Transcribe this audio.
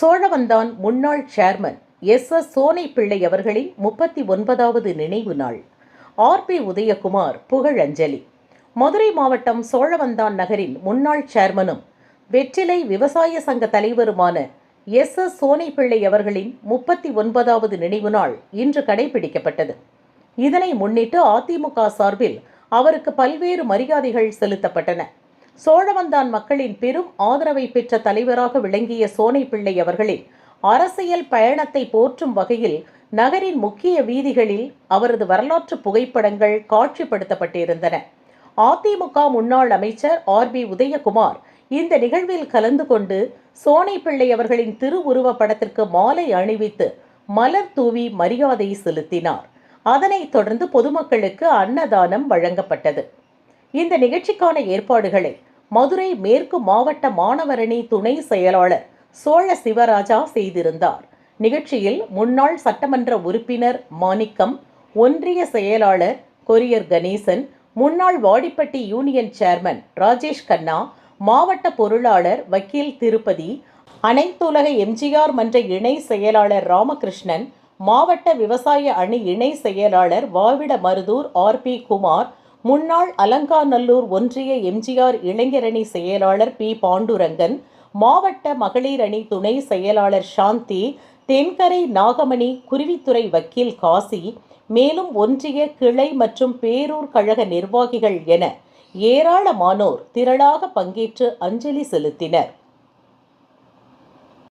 சோழவந்தான் முன்னாள் chairman S. S. சோனை பிள்ளை அவர்களின் முப்பத்தி ஒன்பதாவது நினைவு நாள். ஆர். பி. உதயகுமார் புகழஞ்சலி. மதுரை மாவட்டம் சோழவந்தான் நகரின் முன்னாள் சேர்மனும் வெற்றிலை விவசாய சங்க தலைவருமான எஸ். எஸ். சோனை பிள்ளை அவர்களின் முப்பத்தி ஒன்பதாவது நினைவு நாள் இன்று கடைபிடிக்கப்பட்டது. இதனை முன்னிட்டு அதிமுக சார்பில் அவருக்கு பல்வேறு மரியாதைகள் செலுத்தப்பட்டன. சோழவந்தான் மக்களின் பெரும் ஆதரவை பெற்ற தலைவராக விளங்கிய சோனை பிள்ளை அவர்களின் அரசியல் பயணத்தை போற்றும் வகையில் நகரின் முக்கிய வீதிகளில் அவரது வரலாற்று புகைப்படங்கள் காட்சிப்படுத்தப்பட்டிருந்தன. அதிமுக முன்னாள் அமைச்சர் ஆர். பி. உதயகுமார் இந்த நிகழ்வில் கலந்து கொண்டு சோனை பிள்ளை அவர்களின் திருவுருவ படத்திற்கு மாலை அணிவித்து மலர் தூவி மரியாதை செலுத்தினார். அதனைத் தொடர்ந்து பொதுமக்களுக்கு அன்னதானம் வழங்கப்பட்டது. இந்த நிகழ்ச்சிக்கான ஏற்பாடுகளை மதுரை மேற்கு மாவட்ட மாணவரணி துணை செயலாளர் சோழ சிவராஜா செய்திருந்தார். நிகழ்ச்சியில் முன்னாள் சட்டமன்ற உறுப்பினர் மாணிக்கம் ஒன்றிய செயலாளர் கொரியர் கணேசன் முன்னாள் வாடிப்பட்டி யூனியன் சேர்மன் ராஜேஷ் கண்ணா மாவட்ட பொருளாளர் வக்கீல் திருப்பதி அனைத்துலக எம்ஜிஆர் மன்ற இணை செயலாளர் ராமகிருஷ்ணன் மாவட்ட விவசாய அணி இணை செயலாளர் வாவிட மருதூர் ஆர் பி குமார் முன்னாள் அலங்காநல்லூர் ஒன்றிய எம்ஜிஆர் இளைஞரணி செயலாளர் பி. பாண்டுரங்கன் மாவட்ட மகளிர் அணி துணை செயலாளர் சாந்தி தென்கரை நாகமணி குருவித்துறை வக்கீல் காசி மேலும் ஒன்றிய கிளை மற்றும் பேரூர் கழக நிர்வாகிகள் என ஏராளமானோர் திரளாக பங்கேற்று அஞ்சலி செலுத்தினர்.